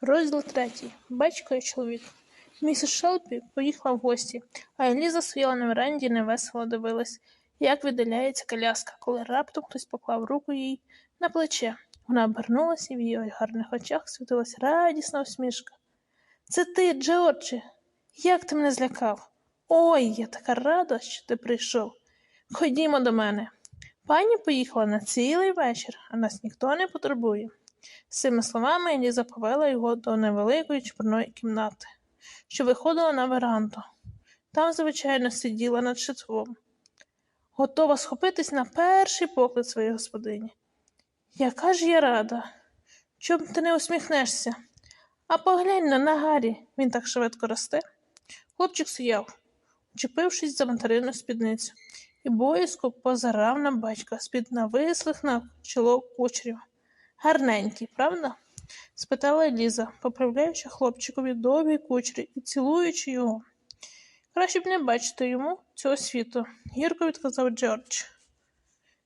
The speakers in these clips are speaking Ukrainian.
Розділ третій. Батько і чоловік. Місіс Шелпі поїхала в гості, а Еліза стояла на веранді невесело дивилась, як віддаляється коляска, коли раптом хтось поклав руку їй на плече. Вона обернулася, і в її гарних очах світилась радісна усмішка. Це ти, Джорджі? Як ти мене злякав? Ой, я така рада, що ти прийшов. Ходімо до мене. Пані поїхала на цілий вечір, а нас ніхто не потребує. З цими словами Еліза повела його до невеликої чорної кімнати, що виходила на веранду. Там, звичайно, сиділа над шитвом, готова схопитись на перший поклик своєї господині. Яка ж я рада, чом ти не усміхнешся? А поглянь на Гаррі, він так швидко росте. Хлопчик стояв, учепившись за материну спідницю, і боязко позирав на батька з-під навислих на чоло кучерів. Гарненький, правда? спитала Еліза, поправляючи хлопчикові довгі кучері і цілуючи його. Краще б не бачити йому цього світу, гірко відказав Джордж.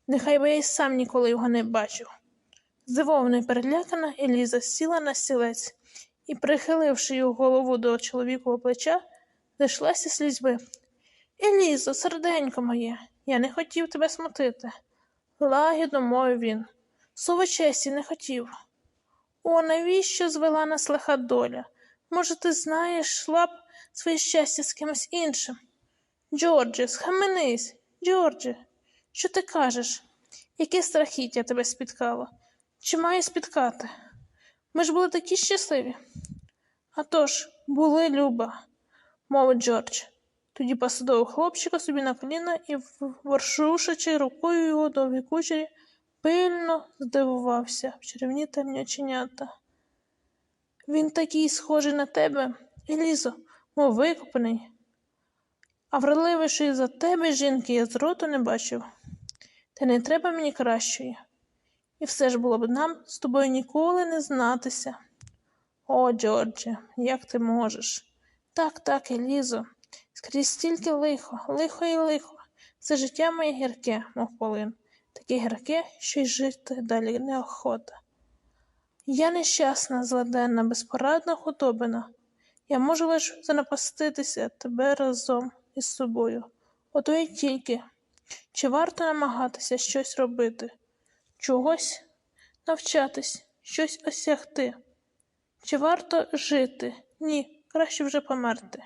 Нехай би я й сам ніколи його не бачив. Здивована і перелякана, Еліза сіла на стілець і, прихиливши його голову до чоловікового плеча, зайшлася слізьби. Елізо, серденько моє, я не хотів тебе смутити. Лагідно мовив він. Слово честі не хотів. О, навіщо звела нас лиха доля? Може, ти знаєш, йшла б своє щастя з кимось іншим? Джордже, схаменись, Джордже, що ти кажеш? Яке страхіття тебе спіткало? Чи має спіткати? Ми ж були такі щасливі. А тож, були, Люба, мовив Джордж. Тоді посадив хлопчика собі на коліна і, воршушачи рукою його довгі кучері, пильно здивувався в чарівні темні. Він такий схожий на тебе, Елізо, мов викопаний. А вродливішої за тебе жінки я з роту не бачив. Та не треба мені кращої. І все ж було б нам з тобою ніколи не знатися. О, Джордже, як ти можеш? Так, так, Елізо, скрізь стільки лихо, лихо і лихо. Це життя моє гірке, мов полин, таке гірке, що й жити далі неохота. Я нещасна, зладенна, безпорадна худобина. Я можу лише занапаститися тебе разом із собою. Ото й тільки. Чи варто намагатися щось робити, чогось навчатись, щось осягти? Чи варто жити? Ні, краще вже померти.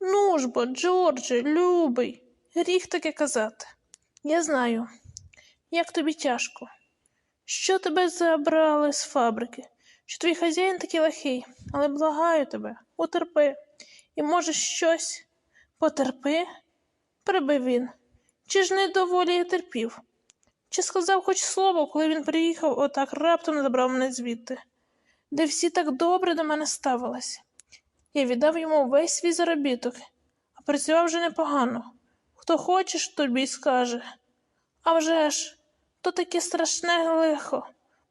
Ну ж бо, Джордже, любий, гріх таке казати. Я знаю, як тобі тяжко. Що тебе забрали з фабрики? Що твій хазяїн такий лихий, але благаю тебе, утерпи, і, може, щось потерпи, прибив він. Чи ж не доволі я терпів? Чи сказав хоч слово, коли він приїхав, отак раптом забрав мене звідти, де всі так добре до мене ставились. Я віддав йому весь свій заробіток, а працював вже непогано. Хто хочеш, тобі скаже. А вже ж, то таке страшне лихо,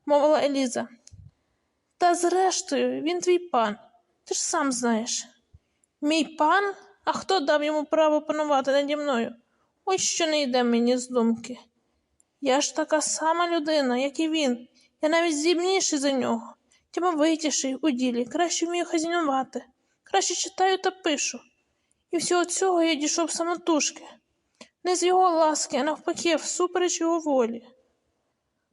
мовила Еліза. Та зрештою, він твій пан, ти ж сам знаєш. Мій пан? А хто дав йому право панувати наді мною? Ось що не йде мені з думки. Я ж така сама людина, як і він. Я навіть здібніший за нього. Тямовитіший у ділі, краще вмію хазінувати, краще читаю та пишу. І всього цього я дійшов самотужки. Не з його ласки, а навпаки, всупереч його волі.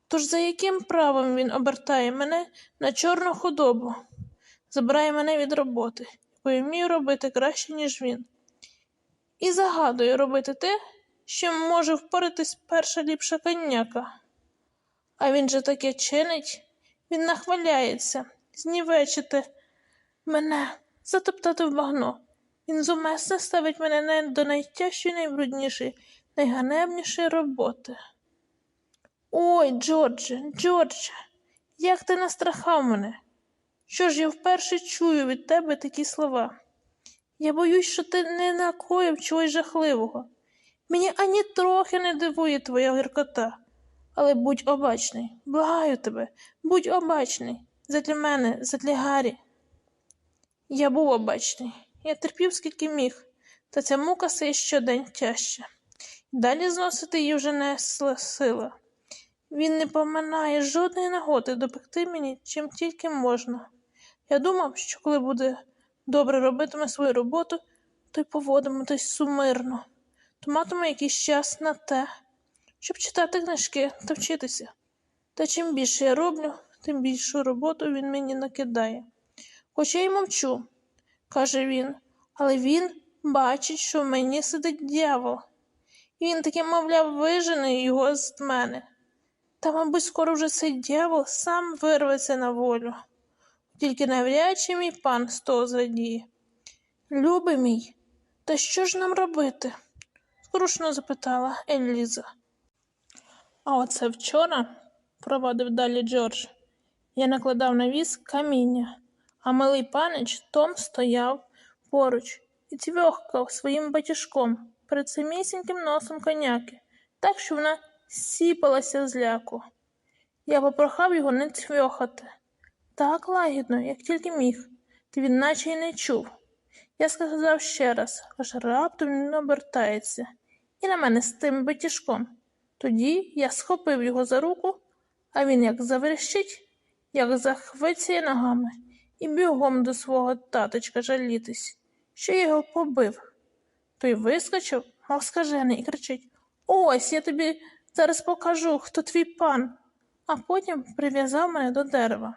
Тож за яким правом він обертає мене на чорну худобу, забирає мене від роботи, бо я вмію робити краще, ніж він, і загадує робити те, що може впоратись перша ліпша коняка. А він же таке чинить, він нахваляється, знівечити мене, затоптати в багно. Він зумисне ставить мене до найтяжчої, найбруднішої, найганебнішої роботи. Ой, Джордже, Джордже, як ти настрахав мене? Що ж я вперше чую від тебе такі слова? Я боюсь, що ти не накоїв чогось жахливого. Мені ані трохи не дивує твоя гіркота, але будь обачний, благаю тебе, будь обачний задля мене, задля Гаррі. Я був обачний, я терпів, скільки міг, та ця мука сей щодень тяжче. Далі зносити її вже не сила. Він не поминає жодної нагоди допекти мені, чим тільки можна. Я думав, що коли буде добре робитиме свою роботу, то й поводитиметесь сумирно, то матиме якийсь час на те, щоб читати книжки та вчитися. Та чим більше я роблю, тим більшу роботу він мені накидає. Хоч я й мовчу, каже він, але він бачить, що в мені сидить дьявол. І він таки, мовляв, вижене його з мене. Та, мабуть, скоро вже цей дьявол сам вирветься на волю. Тільки навряд чи мій пан з того зрадіє. Любий мій, та що ж нам робити? скрушно запитала Еліза. А оце вчора, провадив далі Джордж, я накладав на віз каміння, а малий панич Том стояв поруч і цвьохкав своїм батіжком перед самісіньким носом коняки, так що вона сіпалася з ляку. Я попрохав його не цвьохати. Так лагідно, як тільки міг, ти він наче й не чув. Я сказав ще раз, аж раптом він обертається, і на мене з тим батіжком. Тоді я схопив його за руку, а він як заверещить, як захвицяє ногами, і бігом до свого таточка жалітись, що я його побив. Той вискочив, мов скажений, і кричить Ось я тобі зараз покажу, хто твій пан, а потім прив'язав мене до дерева.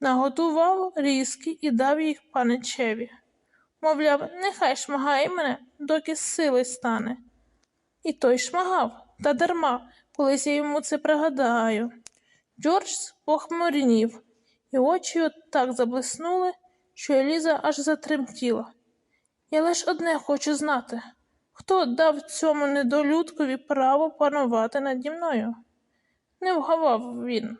Наготував різки і дав їх паничеві. Мовляв, нехай шмагає мене, доки сили стане. І той шмагав, та дарма, колись я йому це пригадаю. Джордж похмурнів, і очі от так заблиснули, що Еліза аж затремтіла. Я лиш одне хочу знати, хто дав цьому недолюдкові право панувати наді мною? Не вгавав він.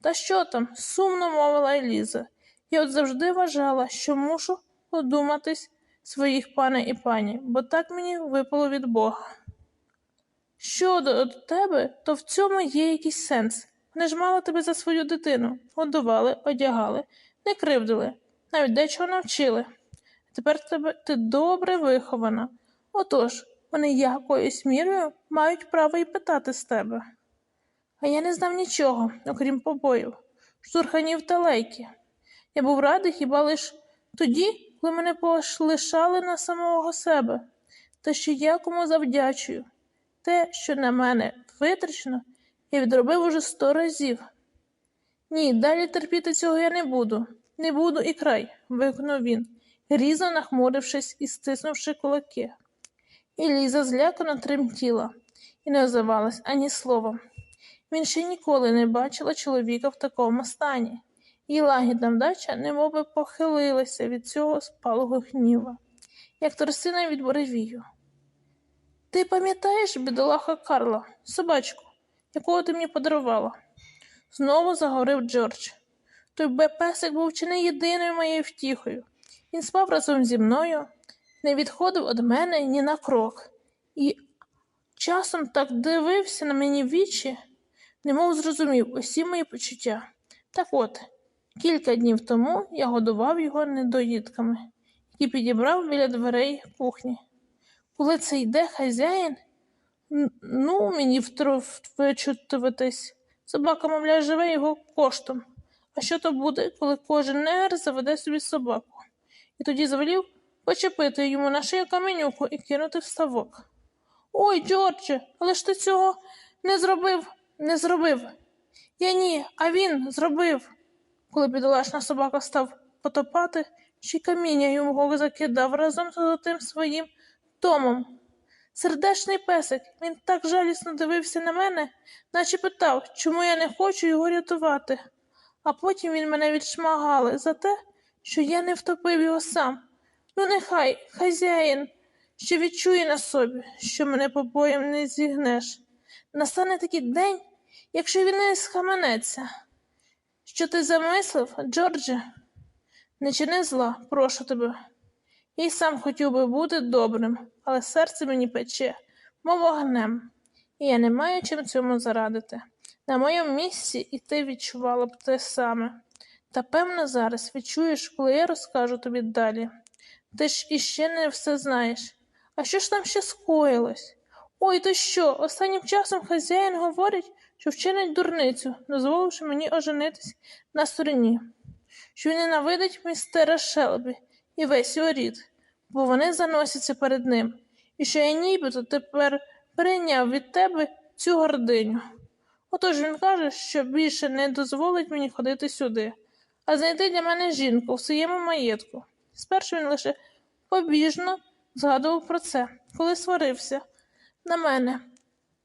Та що там? сумно мовила Еліза. Я от завжди вважала, що мушу подуматись своїх пане і пані, бо так мені випало від Бога. Щодо до тебе, то в цьому є якийсь сенс. Вони ж мали тебе за свою дитину, годували, одягали, не кривдили, навіть дечого навчили. Тепер тебе ти добре вихована. Отож, вони якоюсь мірою мають право і питати з тебе. А я не знав нічого, окрім побоїв, штурханів та лейки. Я був радий хіба лиш тоді, коли мене полишали на самого себе, та ще я кому завдячую. Те, що на мене витрачено, я відробив уже сто разів. Ні, далі терпіти цього я не буду, не буду і край, виконав він, різно нахмурившись і стиснувши кулаки. І Ліза злякано тремтіла і не озивалась ані словом. Він ще ніколи не бачила чоловіка в такому стані, і лагідна вдача немовби похилилася від цього спалого гніва, як тростина від буревію. Ти пам'ятаєш, бідолаха Карла, собачку, якого ти мені подарувала? Знову заговорив Джордж. Той бепесик був чи не єдиною моєю втіхою. Він спав разом зі мною, не відходив від мене ні на крок, і часом так дивився на мені вічі, немов зрозумів усі мої почуття. Так от, кілька днів тому я годував його недоїдками, які підібрав біля дверей кухні. Коли це йде хазяїн, ну, мені вичутуватись. Собака, мовляв, живе його коштом. А що то буде, коли кожен негр заведе собі собаку? І тоді завелів почепити йому на шию каменюку і кинути в ставок. Ой, Джордже, але ж ти цього не зробив, не зробив. Я ні, а він зробив. Коли бідолашна собака став потопати, ще каміння йому закидав разом з тим своїм Томом. Сердечний песик, він так жалісно дивився на мене, наче питав, чому я не хочу його рятувати. А потім він мене відшмагали за те, що я не втопив його сам. Ну, нехай, хазяїн, ще відчує на собі, що мене побоєм не зігнеш. Настане такий день, якщо він не схаменеться. Що ти замислив, Джордже? Не чини зла, прошу тебе. Я й сам хотів би бути добрим, але серце мені пече, мов вогнем, і я не маю чим цьому зарадити. На моєму місці і ти відчувала б те саме. Та певно зараз відчуєш, коли я розкажу тобі далі. Ти ж іще не все знаєш. А що ж там ще скоїлось? Ой, то що? Останнім часом хазяїн говорить, що вчинить дурницю, дозволивши мені оженитись на стороні. що він ненавидить містера Шелбі і весь його бо вони заносяться перед ним, і що я нібито тепер прийняв від тебе цю гординю. Отож він каже, що більше не дозволить мені ходити сюди, а знайти для мене жінку в своєму маєтку. Спершу він лише побіжно згадував про це, коли сварився на мене.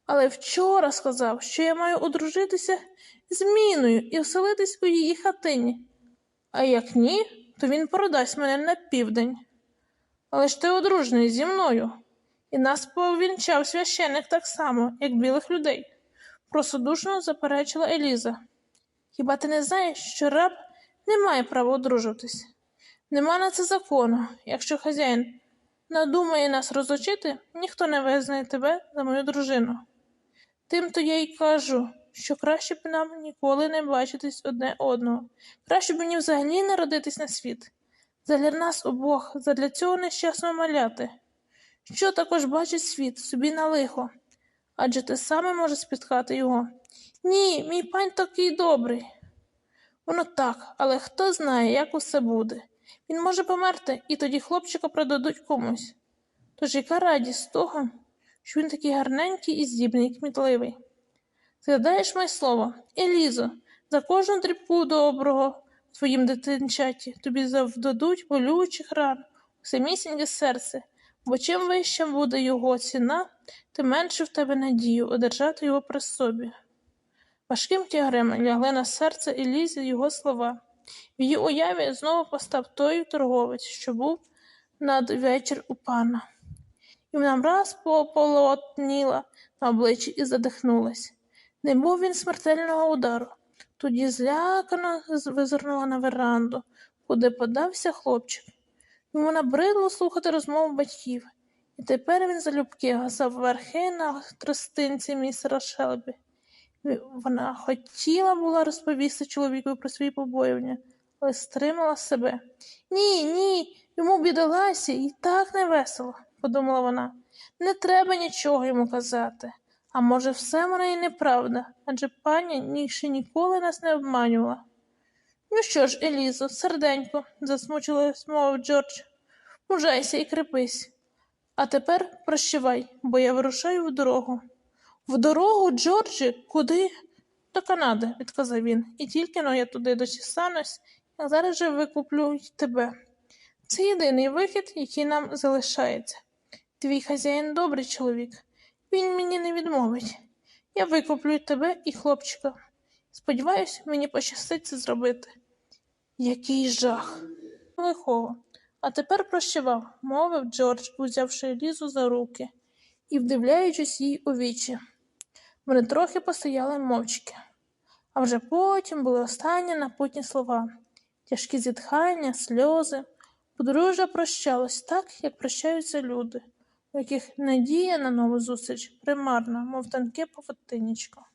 Але вчора сказав, що я маю одружитися з Міною і оселитись у її хатині. А як ні, то він продасть мене на південь. Але ж ти одружений зі мною, і нас повінчав священик так само, як білих людей, простодушно заперечила Еліза. Хіба ти не знаєш, що раб не має права одружуватись? Нема на це закону. Якщо хазяїн надумає нас розлучити, ніхто не визнає тебе за мою дружину. Тим то я й кажу, що краще б нам ніколи не бачитись одне одного, краще б мені взагалі не родитись на світ. Задля нас обох, задля цього нещасного маляти. Що також бачить світ собі на лихо? Адже те саме може спіткати його. Ні, мій пань такий добрий. Воно так, але хто знає, як усе буде. Він може померти, і тоді хлопчика продадуть комусь. Тож яка радість того, що він такий гарненький і здібний, кмітливий. Згадаєш моє слово, Елізо, за кожну дрібку доброго в твоїм дитинчаті тобі завдадуть болючих ран у самісіньке серце, бо чим вища буде його ціна, тим менше в тебе надію одержати його при собі. Важким тягарем лягли на серце Елізі його слова. В її уяві знову постав той торговець, що був надвечір у пана. І вона враз пополотніла на обличчі і задихнулась. Не був він смертельного удару. Тоді злякано визирнула на веранду, куди подався хлопчик. Йому набридло слухати розмову батьків, і тепер він залюбки гасав верхи на тростинці містера Шелбі. Вона хотіла була розповісти чоловікові про свої побоювання, але стримала себе. Ні, ні, йому бідоласі і так невесело, подумала вона. Не треба нічого йому казати. А може, все вона і неправда, адже пані ні- ще ніколи нас не обманювала. Ну що ж, Елізо, серденько, засмучилась мовив Джордж. Мужайся і крепись. А тепер прощавай, бо я вирушаю в дорогу. В дорогу, Джорджі, куди? До Канади, відказав він, і тільки но я туди дочесанусь, я зараз же викуплю й тебе. Це єдиний вихід, який нам залишається. Твій хазяїн добрий чоловік, він мені не відмовить. Я викуплю тебе і хлопчика. Сподіваюсь, мені пощастить це зробити. Який жах. Лихого. А тепер прощавав, мовив Джордж, узявши Елізу за руки і вдивляючись їй у вічі. Вони трохи постояли мовчки, а вже потім були останні напутні слова, тяжкі зітхання, сльози. Подружжя прощалось так, як прощаються люди, у яких надія на нову зустріч примарна, мов тонке поводинечко.